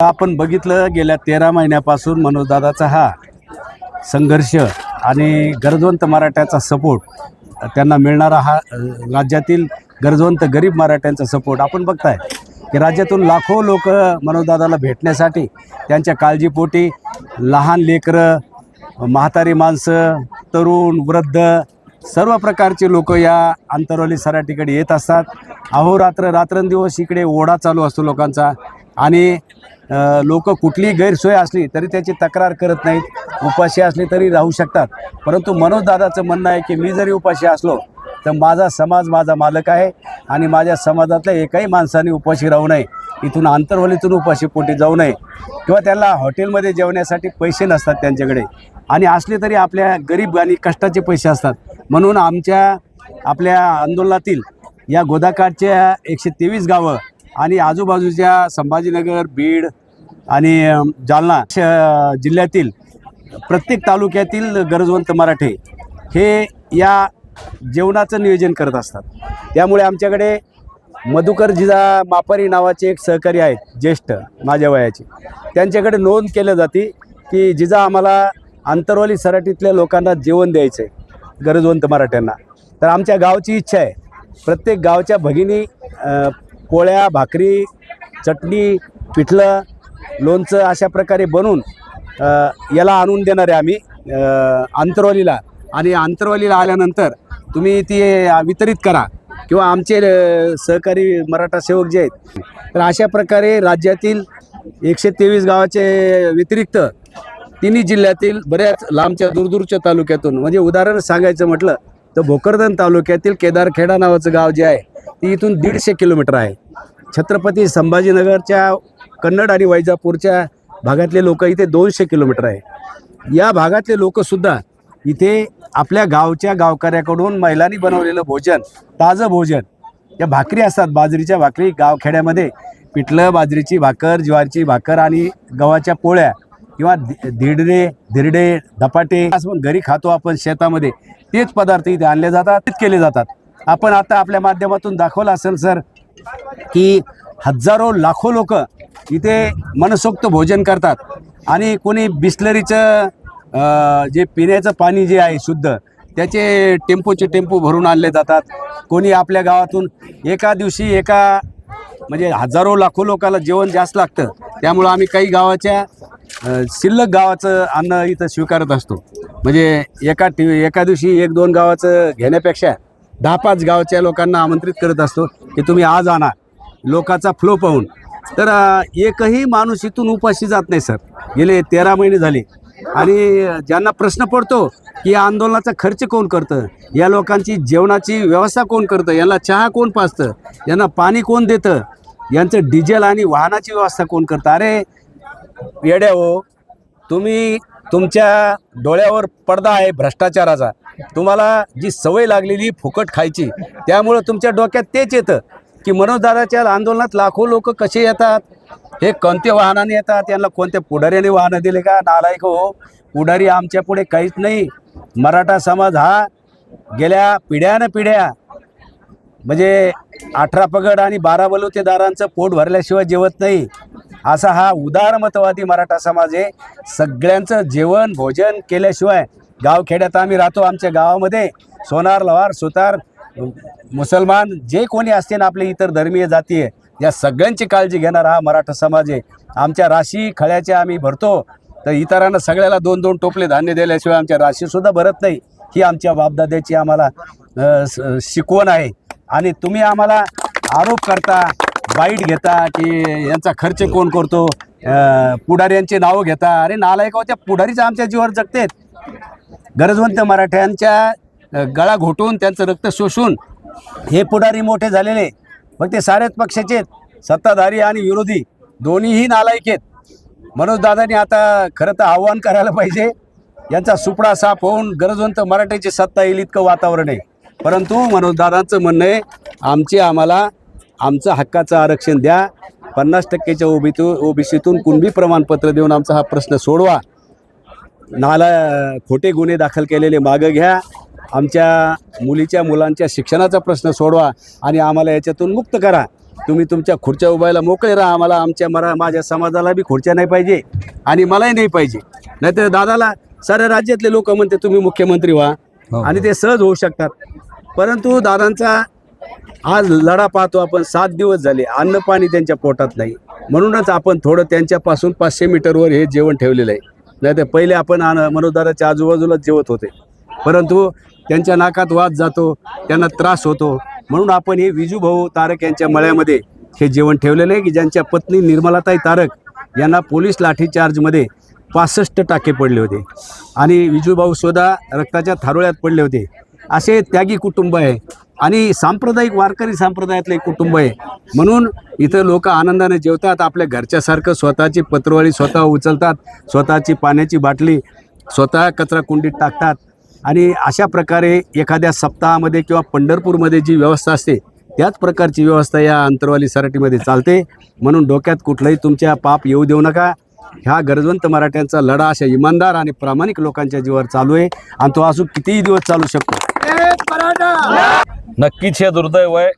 आपण बघितलं गेल्या तेरा महिन्यापासून मनोजदादाचा हा संघर्ष आणि गरजवंत मराठ्याचा सपोर्ट त्यांना मिळणारा हा राज्यातील गरजवंत गरीब मराठ्यांचा सपोर्ट आपण बघताय की राज्यातून लाखो लोक मनोजदादाला भेटण्यासाठी त्यांच्या काळजीपोटी लहान लेकरं म्हातारी माणसं तरुण वृद्ध सर्व प्रकारचे लोक या अंतरवली सराटीकडे येत असतात. अहोरात्र रात्रंदिवस इकडे ओढा चालू असतो लोकांचा आणि लोक कुठलीही गैरसोय असली तरी त्याची तक्रार करत नाहीत. उपाशी असली तरी राहू शकतात. परंतु मनोजदादाचं म्हणणं आहे की मी जरी उपाशी असलो तर माझा समाज माझा मालक आहे आणि माझ्या समाजातल्या एकाही माणसाने उपाशी राहू नये. इथून आंतरवलीतून उपाशी पोटी जाऊ नये. किंवा त्याला हॉटेलमध्ये जेवण्यासाठी पैसे नसतात त्यांच्याकडे. आणि असले तरी आपल्या गरीब आणि कष्टाचे पैसे असतात. म्हणून आमच्या आपल्या आंदोलनातील या गोदाकाठच्या एकशे तेवीस गावं आणि आजूबाजूच्या संभाजीनगर बीड आणि जालना श- जिल्ह्यातील प्रत्येक तालुक्यातील गरजवंत मराठे हे या जेवणाचं नियोजन करत असतात. त्यामुळे आमच्याकडे मधुकर जिजा मापारी नावाचे एक सहकारी आहेत ज्येष्ठ माझ्या वयाचे. त्यांच्याकडे नोंद केलं जाते की जिजा आम्हाला आंतरवाली सराटीतल्या लोकांना जेवण द्यायचं आहे गरजवंत मराठ्यांना. तर आमच्या गावची इच्छा आहे. प्रत्येक गावच्या भगिनी पोळ्या भाकरी चटणी पिठलं लोणचं अशा प्रकारे बनवून याला आणून देणार आहे आम्ही आंतरवालीला आणि आंतरवालीला आल्यानंतर तुम्ही ती वितरित करा. किंवा आमचे सहकारी मराठा सेवक जे आहेत तर अशा प्रकारे राज्यातील एकशे तेवीस गावाचे व्यतिरिक्त तिन्ही जिल्ह्यातील बऱ्याच लांबच्या दूरदूरच्या तालुक्यातून म्हणजे उदाहरण सांगायचं म्हटलं तर भोकरदन तालुक्यातील केदारखेडा नावाचं गाव जे आहे ती इथून दीडशे किलोमीटर आहे. छत्रपती संभाजीनगरच्या कन्नड आणि वैजापूरच्या भागातले लोक इथे दोनशे किलोमीटर आहे. या भागातले लोकसुद्धा इथे आपल्या गावच्या गावकऱ्याकडून महिलांनी बनवलेलं भोजन ताजं भोजन. या भाकरी असतात बाजरीच्या भाकरी गावखेड्यामध्ये पिठलं बाजरीची भाकर ज्वारीची भाकर आणि गव्हाच्या पोळ्या किंवा धिडडे धिरडे धिरडे धपाटे असं पण घरी खातो आपण शेतामध्ये. तेच पदार्थ इथे आणले जातात तेच केले जातात. आपण आता आपल्या माध्यमातून दाखवलं असेल सर की हजारो लाखो लोक इथे मनसोक्त भोजन करतात. आणि कोणी बिस्लरीचं जे पिण्याचं पाणी जे आहे शुद्ध त्याचे टेम्पोचे टेम्पो भरून आणले जातात. कोणी आपल्या गावातून एका दिवशी एका म्हणजे हजारो लाखो लोकाला जेवण जास्त लागतं. त्यामुळं आम्ही काही गावाच्या शिल्लक गावाचं अन्न इथं स्वीकारत असतो. म्हणजे एका टी एका दिवशी एक दोन गावाचं घेण्यापेक्षा दहा पाच गावच्या लोकांना आमंत्रित करत असतो की तुम्ही आज आणा. लोकाचा फ्लो पाहून. तर एकही माणूस इथून उपाशी जात नाही सर. गेले तेरा महिने झाले. आणि ज्यांना प्रश्न पडतो की या आंदोलनाचा खर्च कोण करतं? या लोकांची जेवणाची व्यवस्था कोण करतं? यांना चहा कोण पाजतं? यांना पाणी कोण देतं? यांचं डिझेल आणि वाहनाची व्यवस्था कोण करतं? अरे येड्या हो तुम्ही तुमच्या डोळ्यावर पडदा आहे भ्रष्टाचाराचा. तुम्हाला जी सवय लागलेली फुकट खायची त्यामुळं तुमच्या डोक्यात तेच येतं की मनोजदाराच्या आंदोलनात लाखो लोक कसे येतात? हे कोणत्या वाहनाने येतात? यांना कोणत्या पुढाऱ्याने वाहनं दिले का? नालायक हो पुढारी आमच्या पुढे काहीच नाही. मराठा समाज हा गेल्या पिढ्यानं पिढ्या म्हणजे अठरा पगड आणि बारा बलुतेदारांचं पोट भरल्याशिवाय जेवत नाही. असा हा उदारमतवादी मराठा समाज आहे. सगळ्यांचं जेवण भोजन केल्याशिवाय गावखेड्यात आम्ही राहतो आमच्या गावामध्ये. सोनार लवार सुतार मुसलमान जे कोणी असतील आपले इतर धर्मीय जाती आहे या सगळ्यांची काळजी घेणारा हा मराठा समाज आहे. आमच्या राशी खळ्याच्या आम्ही भरतो. तर इतरांना सगळ्याला दोन दोन टोपले धान्य दिल्याशिवाय आमच्या राशीसुद्धा भरत नाही. ही आमच्या बापदाद्याची आम्हाला स- शिकवण आहे. आणि तुम्ही आम्हाला आरोप करता बाईट घेता की यांचा खर्च कोण करतो? पुढाऱ्यांचे नावं घेता. अरे नालायक त्या पुढारीच आमच्या जीवावर जगतेत. गरजवंत मराठ्यांच्या गळा घोटून त्यांचं रक्त शोषून हे पुढारी मोठे झालेले. मग ते साऱ्याच पक्षाचे आहेत. सत्ताधारी आणि विरोधी. दोन्हीही नालायक आहेत. मनोजदादांनी आता खरं तर आव्हान करायला पाहिजे. यांचा सुपडा साफ होऊन गरजवंत मराठ्याची सत्ता येईल इतकं वातावरण आहे. परंतु मनोजदादांचं म्हणणं आहे आमची आम्हाला आमचं हक्काचं आरक्षण द्या. पन्नास टक्केच्या ओबीतून ओबीसीतून कुणबी प्रमाणपत्र देऊन आमचा हा प्रश्न सोडवा. नाला खोटे गुन्हे दाखल केलेले मागं घ्या. आमच्या मुलीच्या मुलांच्या शिक्षणाचा प्रश्न सोडवा आणि आम्हाला याच्यातून मुक्त करा. तुम्ही तुमच्या खुर्च्या उभायला मोकळे राहा. आम्हाला आमच्या मरा माझ्या समाजाला बी खुर्च्या नाही पाहिजे आणि मलाही नाही पाहिजे. नाहीतर दादाला साऱ्या राज्यातले लोक म्हणते तुम्ही मुख्यमंत्री व्हा. हो, आणि ते सहज होऊ शकतात. परंतु दादांचा आज लढा पाहतो आपण. सात दिवस झाले. अन्न पाणी त्यांच्या पोटात नाही. म्हणूनच आपण थोडं त्यांच्यापासून पाचशे मीटरवर हे जेवण ठेवलेलं आहे. नाही तर पहिले आपण आन- मनोदाराच्या आजूबाजूलाच जेवत होते. परंतु त्यांच्या नाकात वाद जातो त्यांना त्रास होतो. म्हणून आपण हे विजूभाऊ तारक यांच्या मळ्यामध्ये हे जेवण ठेवलेलं आहे की ज्यांच्या पत्नी निर्मलाताई तारक यांना पोलीस लाठीचार्जमध्ये पासष्ट टाके पडले होते. आणि विजूभाऊ सुद्धा रक्ताच्या थारोळ्यात पडले होते. असे त्यागी कुटुंब आहे. आणि सांप्रदायिक वारकरी संप्रदायातले एक कुटुंब आहे. म्हणून इथं लोक आनंदाने जेवतात आपल्या घरच्यासारखं स्वतःची पत्रवळी स्वतः उचलतात स्वतःची पाण्याची बाटली स्वतः कचरा कुंडीत टाकतात. आणि अशा प्रकारे एखाद्या सप्ताहामध्ये किंवा पंढरपूरमध्ये जी व्यवस्था असते त्याच प्रकारची व्यवस्था या अंतरवाली सराटीमध्ये चालते. म्हणून डोक्यात कुठलंही तुमच्या पाप येऊ देऊ नका. ह्या गरजवंत मराठ्यांचा लढा अशा इमानदार आणि प्रामाणिक लोकांच्या जीवावर चालू आहे. आणि तो अजून कितीही दिवस चालू शकतो. नक्कीच हे दुर्दैव आहे.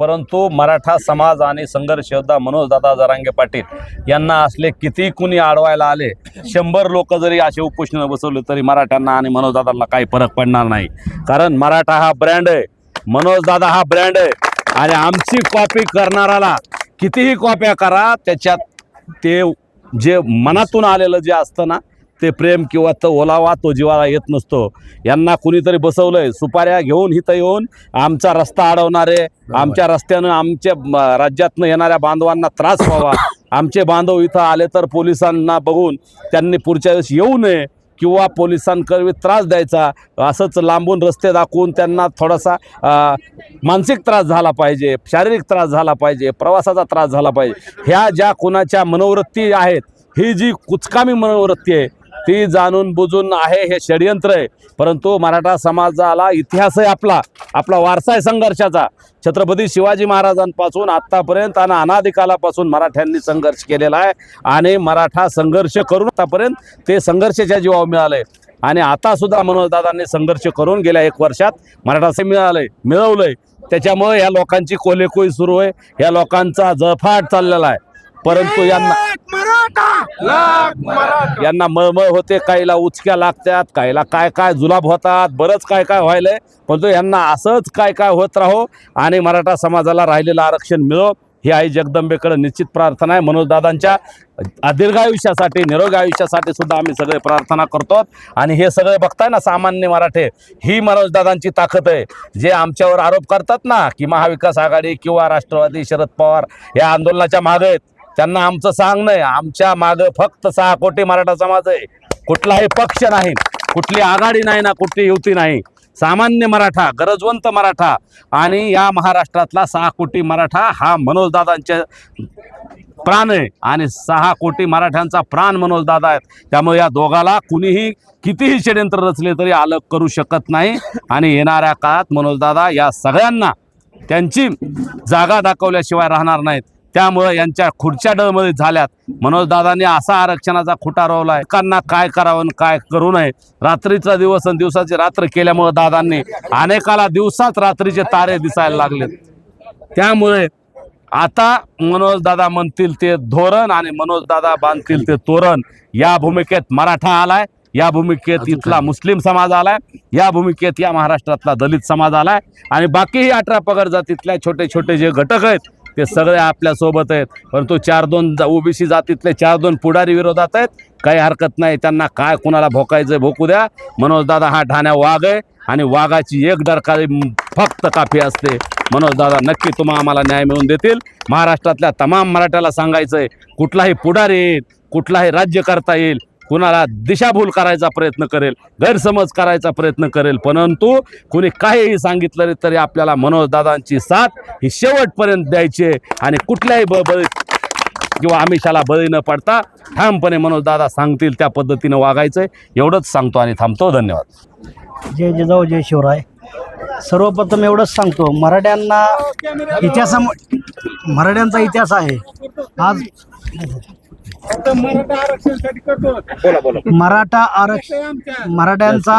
परंतु मराठा समाज आणि संघर्ष योद्धा मनोजदादा जरांगे पाटील यांना असले किती कुणी आडवायला आले शंभर लोक जरी असे उपोषण बसवले तरी मराठ्यांना आणि मनोजदादांना काही फरक पडणार नाही. कारण मराठा हा ब्रँड आहे. मनोजदादा हा ब्रँड आहे. आणि आमची कॉपी करणाराला कितीही कॉप्या करा त्याच्यात ते जे मनातून आलेलं जे असतं ना ते प्रेम किंवा तो ओलावा तो जीवाला येत नसतो. यांना कुणीतरी बसवलंय सुपाऱ्या घेऊन इथं येऊन आमचा रस्ता अडवणारे आमच्या रस्त्यानं आमच्या राज्यातनं येणाऱ्या बांधवांना त्रास व्हावा. आमचे बांधव इथं आले तर पोलिसांना बघून त्यांनी पुढच्या वेळेस येऊ नये किंवा पोलिसांकरवी त्रास द्यायचा. असंच लांबून रस्ते दाखवून त्यांना थोडासा मानसिक त्रास झाला पाहिजे शारीरिक त्रास झाला पाहिजे प्रवासाचा त्रास झाला पाहिजे. ह्या ज्या कोणाच्या मनोवृत्ती आहेत ही जी कुचकामी मनोवृत्ती आहे ती जाणून बुजून आहे हे षडयंत्र आहे. परंतु मराठा समाजाला इतिहास आहे आपला. आपला वारसा आहे संघर्षाचा. छत्रपती शिवाजी महाराजांपासून आत्तापर्यंत आणि अनादिकालापासून मराठ्यांनी संघर्ष केलेला आहे. आणि मराठा संघर्ष करून आतापर्यंत ते संघर्षाच्या जीवावर मिळाले. आणि आता सुद्धा मनोजदादांनी संघर्ष करून गेल्या एक वर्षात मराठा मिळालंय मिळवलंय. त्याच्यामुळे या लोकांची कोलेकोई सुरू आहे. या लोकांचा जळफाट चाललेला आहे. परंतु यांना यांना मळमळ होते काहीला उचक्या लागतात काहीला काय काय जुलाब होतात बरंच काय काय व्हायलंय. परंतु यांना असंच काय काय होत राहो आणि मराठा समाजाला राहिलेलं आरक्षण मिळो ही आई जगदंबेकडे निश्चित प्रार्थना आहे. मनोजदादांच्या दीर्घ आयुष्यासाठी निरोगी आयुष्यासाठी सुद्धा आम्ही सगळे प्रार्थना करतो. आणि हे सगळे बघताय ना सामान्य मराठे ही मनोजदादांची ताकद आहे. जे आमच्यावर आरोप करतात ना की महाविकास आघाडी किंवा राष्ट्रवादी शरद पवार या आंदोलनाच्या मागे आहेत. त्यांना आमचं सांगणं आहे आमच्या मागं फक्त सहा कोटी मराठा समाज आहे. कुठलाही पक्ष नाही. कुठली आघाडी नाही ना कुठली युती नाही. सामान्य मराठा गरजवंत मराठा आणि या महाराष्ट्रातला सहा कोटी मराठा हा मनोजदादांच्या प्राण आहे. आणि सहा कोटी मराठ्यांचा प्राण मनोजदादा आहेत. त्यामुळे या दोघाला कुणीही कितीही षडयंत्र रचले तरी अलग करू शकत नाही. आणि येणाऱ्या काळात मनोजदादा या सगळ्यांना त्यांची जागा दाखवल्याशिवाय राहणार नाहीत. त्यामुळे यांच्या खुर्च्या डळमळीत झाल्यात. मनोजदादांनी असा आरक्षणाचा खुटा रोवलाय. लोकांना काय करावं काय करू नये? रात्रीचा दिवस आणि दिवसाची रात्र केल्यामुळे दादांनी अनेकाला दिवसात रात्रीचे तारे दिसायला लागले त्यामुळे आता मनोजदादा म्हणतील ते धोरण आणि मनोजदादा बांधतील ते तोरण. या भूमिकेत मराठा आलाय. या भूमिकेत इथला मुस्लिम समाज आलाय. या भूमिकेत या महाराष्ट्रातला दलित समाज आलाय. आणि बाकीही अठरा पगड जातीतल्या छोटे छोटे जे घटक आहेत ते सगळे आपल्यासोबत आहेत. परंतु चार दोन ओबीसी जातीतले चार दोन पुढारी विरोधात आहेत. काही हरकत नाही. त्यांना काय कुणाला भोकायचं भोकू द्या. मनोजदादा हा ठाण्या वाघ आहे आणि वाघाची एक डरकारी फक्त काफी असते. मनोजदादा नक्की तुम्हा आम्हाला न्याय मिळवून देतील. महाराष्ट्रातल्या तमाम मराठ्याला सांगायचं आहे कुठलाही पुढारी येईल कुठलाही राज्य करता येईल कुणाला दिशाभूल करायचा प्रयत्न करेल गैरसमज करायचा प्रयत्न करेल परंतु कुणी काहीही सांगितलं तरी आपल्याला मनोजदादांची साथ ही शेवटपर्यंत द्यायची आहे. आणि कुठल्याही ब बळी किंवा आमिषाला बळी न पडता ठामपणे मनोजदादा सांगतील त्या पद्धतीनं वागायचं एवढंच सांगतो आणि थांबतो. धन्यवाद. जय जिजाऊ जय शिवराय. सर्वप्रथम एवढंच सांगतो मराठ्यांना इतिहासा मराठ्यांचा इतिहास आहे. आज मराठा आरक्षण मराठ्यांचा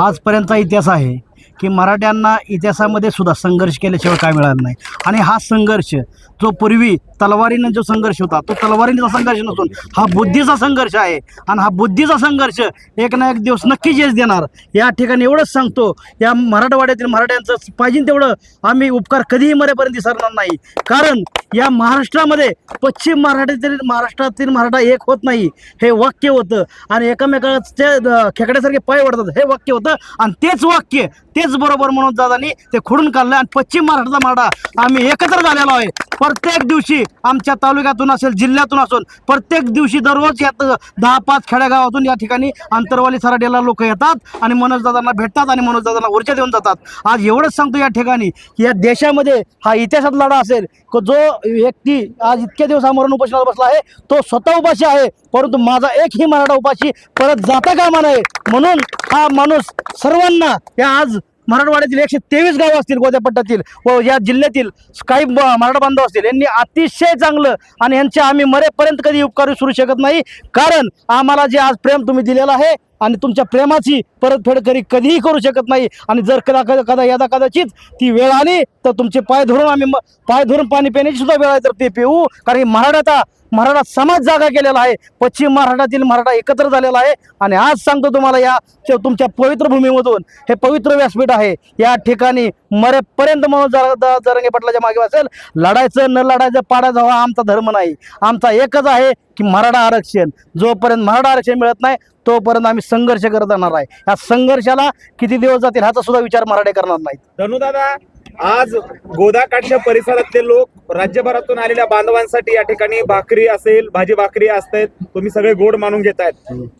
आजपर्यंतचा इतिहास आहे की मराठ्यांना इतिहासामध्ये सुद्धा संघर्ष केल्याशिवाय काय मिळालं नाही. आणि हा संघर्ष जो पूर्वी तलवारीनं जो संघर्ष होता तो तलवारीचा संघर्ष नसून हा बुद्धीचा संघर्ष आहे. आणि हा बुद्धीचा संघर्ष एक ना एक दिवस नक्की यश देणार. या ठिकाणी एवढंच सांगतो या मराठवाड्यातील मराठ्यांचं पाहिजे तेवढं आम्ही उपकार कधीही मरेपर्यंत विसरणार नाही. कारण या महाराष्ट्रामध्ये पश्चिम मराठीतील महाराष्ट्रातील मराठा एक होत नाही. हे वाक्य होतं. आणि एकमेकाचे खेकड्यासारखे पाय वाढतात. हे वाक्य होतं. आणि तेच वाक्य तेच बरोबर म्हणून दादानी ते खोडून काढलं. आणि पश्चिम महाराष्ट्राचा मराठा आम्ही एकत्र झालेलो आहे. प्रत्येक दिवशी आमच्या तालुक्यातून असेल जिल्ह्यातून असून प्रत्येक दिवशी दररोज यात दहा पाच खेड्यागावातून या ठिकाणी अंतरवाली सराडेला लोक येतात आणि मनोजदादांना भेटतात आणि मनोजदादांना ऊर्जा देऊन जातात. आज एवढंच सांगतो या ठिकाणी की या देशामध्ये हा इतिहासात लढा असेल की जो व्यक्ती आज इतक्या दिवस आमरण उपाशीला बसला आहे तो स्वतः उपाशी आहे परंतु माझा एकही मराठा उपाशी परत जाता कामा नये. म्हणून हा माणूस सर्वांना या आज मराठवाड्यातील एकशे तेवीस गावं असतील गोद्यापट्ट्यातील व या जिल्ह्यातील काही मराठा बांधव असतील यांनी अतिशय चांगलं आणि यांचे आम्ही मरेपर्यंत कधी उपकार विसरू शकत नाही. कारण आम्हाला जे आज प्रेम तुम्ही दिलेलं आहे आणि तुमच्या प्रेमाची परतफेड कधी कधीही करू शकत नाही. आणि जर कदा कदा कदा यदा कदाचित ती वेळ आली तर तुमचे पाय धरून आम्ही पाय धरून पाणी पिण्याची सुद्धा वेळ आहे तर ते पिऊ. कारण की मराठाचा मराठा समाज जागा केलेला आहे. पश्चिम महाराष्ट्रातील मराठा एकत्र झालेला आहे. आणि आज सांगतो तुम्हाला या तुमच्या पवित्र भूमीमधून हे पवित्र व्यासपीठ आहे. या ठिकाणी मरेपर्यंत म्हणून जर जरंगे पाटलाच्या मागे असेल लढायचं न लढायचं पाडायचं हा आमचा धर्म नाही. आमचा एकच आहे की मराठा आरक्षण. जोपर्यंत मराठा आरक्षण मिळत नाही तोपर्यंत आम्ही संघर्ष करत राहणार आहे. या संघर्षाला किती दिवस जातील ह्याचा सुद्धा विचार मराठे करणार नाहीत. धनुदादा आज गोदाकाठच्या परिसरातले लोक राज्यभरातून आलेल्या बांधवांसाठी या ठिकाणी भाकरी असेल भाजी भाकरी असतात तुम्ही सगळे गोड मानून घेतायत.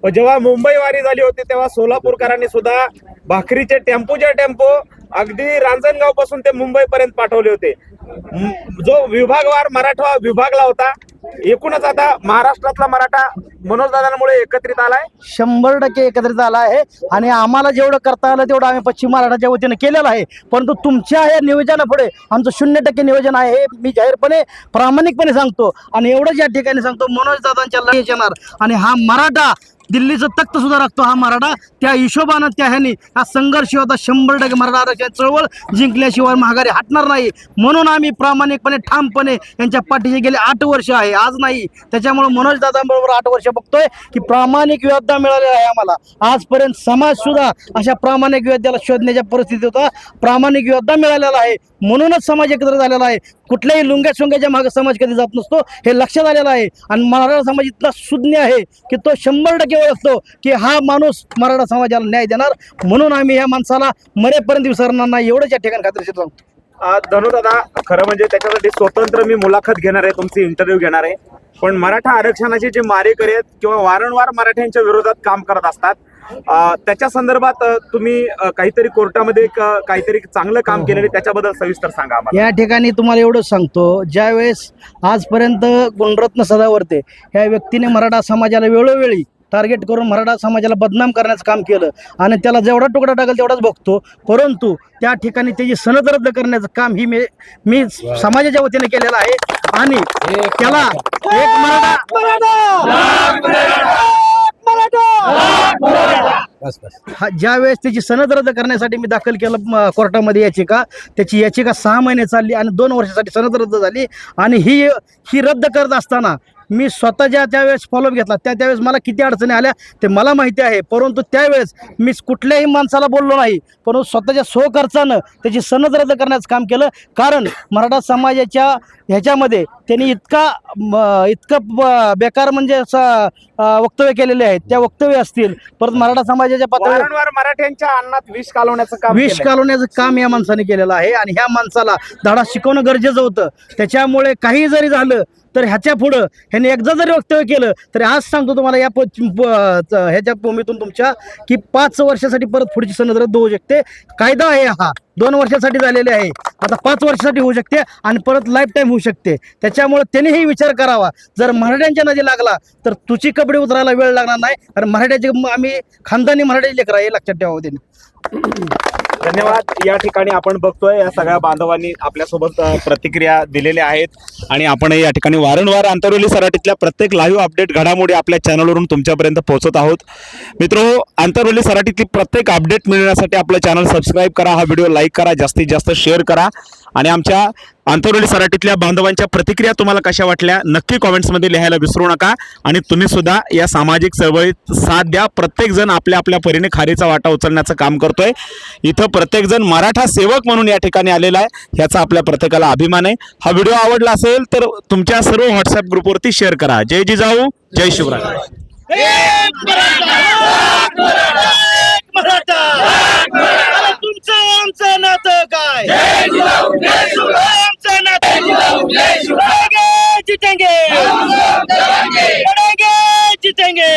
पण जेव्हा मुंबई वारी झाली होती तेव्हा सोलापूरकरांनी सुद्धा भाकरीचे टेम्पोचे टेम्पो अगदी रांजणगावपासून ते मुंबई पर्यंत पाठवले होते. जो विभागवार मराठवा विभागला होता एकूणच आता महाराष्ट्रातला मराठा मनोजदादांमुळे एकत्रित आलाय. शंभर टक्के एकत्रित आला आहे. आणि आम्हाला जेवढं करता आलं तेवढं आम्ही पश्चिम महाराष्ट्राच्या वतीनं केलेलं आहे. परंतु तुमच्या या नियोजनापुढे आमचं शून्य टक्के नियोजन आहे हे मी जाहीरपणे प्रामाणिकपणे सांगतो. आणि एवढंच या ठिकाणी सांगतो मनोज दादांच्या लढाई येणार. आणि हा मराठा दिल्लीचं तख्त सुद्धा राखतो हा मराठा. त्या हिशोबानं त्या ह्यानी हा संघर्ष होता. शंभर टक्के मराठा आरक्षण चळवळ जिंकल्याशिवाय महागारी हटणार नाही. म्हणून आम्ही प्रामाणिकपणे ठामपणे यांच्या पाठीशी गेले आठ वर्ष आहे. आज नाही. त्याच्यामुळे मनोज दादांबरोबर आठ वर्ष बघतोय की प्रामाणिक योद्धा मिळालेला आहे आम्हाला. आजपर्यंत समाज सुद्धा अशा प्रामाणिक योद्ध्याला शोधण्याच्या परिस्थितीत होता. प्रामाणिक योद्धा मिळालेला आहे. म्हणूनच समाज एकत्र झालेला आहे. कुठल्याही लुंग्या शुंग्याच्या मागे समाज कधी जात नसतो हे लक्षात आलेलं आहे. आणि मराठा समाज इतका सुज्ञ आहे की तो शंभर टक्के ओळखतो की हा माणूस मराठा समाजाला न्याय देणार. म्हणून आम्ही या माणसाला मरेपर्यंत विसरणार नाही एवढंच या ठिकाणी खात्रीशीर सांगतो. आ, धनुदादा खरं म्हणजे त्याच्यासाठी स्वतंत्र मी मुलाखत घेणार आहे तुमची इंटरव्ह्यू घेणार आहे. पण मराठा आरक्षणाचे जे मारेकरी आहेत किंवा वारंवार मराठ्यांच्या विरोधात काम करत असतात त्याच्या संदर्भात तुम्ही काहीतरी कोर्टामध्ये काहीतरी चांगलं काम केलेलं आहे, त्याच्याबद्दल सविस्तर सांगा आम्हाला. या ठिकाणी तुम्हाला एवढंच सांगतो ज्यावेळेस आजपर्यंत गुणरत्न सदावर्ते ह्या व्यक्तीने मराठा समाजाला वेळोवेळी टार्गेट करून मराठा समाजाला बदनाम करण्याचं काम केलं आणि त्याला जेवढा तुकडा टाकेल तेवढाच बघतो परंतु त्या ठिकाणी त्याची सनद रद्द करण्याचं काम ही मी मी समाजाच्या वतीने केलेलं आहे. आणि त्याला एक मराठा. बस बस. हा ज्या वेळेस त्याची सनद रद्द करण्यासाठी मी दाखल केलं म, कोर्टामध्ये याचिका त्याची याचिका सहा महिने चालली आणि दोन वर्षासाठी सनद रद्द झाली आणि ही ही रद्द करत असताना मी स्वतः ज्या त्यावेळेस फॉलोअप घेतला त्या त्यावेळेस मला किती अडचणी आल्या ते मला माहिती आहे. परंतु त्यावेळेस मी कुठल्याही माणसाला बोललो नाही परंतु स्वतःच्या स्वखर्चानं त्याची सनद रद्द करण्याचं काम केलं. कारण मराठा समाजाच्या ह्याच्यामध्ये त्यांनी इतका इतकं ब- बेकार म्हणजे असं वक्तव्य केलेले आहेत. त्या वक्तव्य असतील. परत मराठा समाजाच्या पातळीवर मराठ्यांच्या अन्नात विष कालवण्याचं काम विष. कालवण्याचं काम या माणसाने केलेलं आहे आणि ह्या माणसाला धडा शिकवणं गरजेचं होतं. त्याच्यामुळे काही जरी झालं तर ह्याच्या पुढं ह्याने एकदा जरी वक्तव्य केलं तरी आज सांगतो तुम्हाला या ह्याच्या भूमीतून तुमच्या की पाच वर्षासाठी परत पुढची सनद रद्द होऊ शकते. कायदा आहे हा. दोन वर्षासाठी झालेले आहे. आता पाच वर्षासाठी होऊ शकते आणि परत लाईफ टाईम होऊ शकते. त्याच्यामुळे त्यांनीही विचार करावा. जर मराठ्यांच्या नदी लागला तर तुझी कपडे उतरायला वेळ लागणार नाही. कारण मराठ्याचे आम्ही खानदानी मराठ्याचे लेकर आहे हे लक्षात ठेवावं त्यांनी धन्यवाद. या ठिकाणी आपण बघतोय या सगळ्या बांधवांनी आपल्यासोबत प्रतिक्रिया दिलेल्या आहेत. आणि आपण या ठिकाणी वारंवार आंतरवली सराटीतल्या प्रत्येक लाईव्ह अपडेट घडामोडी आपल्या चॅनलवरून तुमच्यापर्यंत पोहोचत आहोत. मित्रो आंतरवली सराटीतली प्रत्येक अपडेट मिळण्यासाठी आपलं चॅनल सबस्क्राईब करा हा व्हिडिओ लाईक करा जास्तीत जास्त शेअर करा. आणि आमच्या आंतरवली सराटीतल्या बांधवांच्या प्रतिक्रिया तुम्हाला कशा वाटल्या नक्की कॉमेंट्समध्ये लिहायला विसरू नका. आणि तुम्ही सुद्धा या सामाजिक चळवळीत साथ द्या. प्रत्येकजण आपल्या आपल्या परीने खारीचा वाटा उचलण्याचं काम करतोय. इथं इथं प्रत्येकजण मराठा सेवक म्हणून या ठिकाणी आलेला आहे. याचा आपल्या प्रत्येकाला अभिमान आहे. हा व्हिडिओ आवडला असेल तर तुमच्या सर्व व्हॉट्सअप ग्रुपवरती शेअर करा. जय जिजाऊ जय शिवराज जितेंगे जितेंगे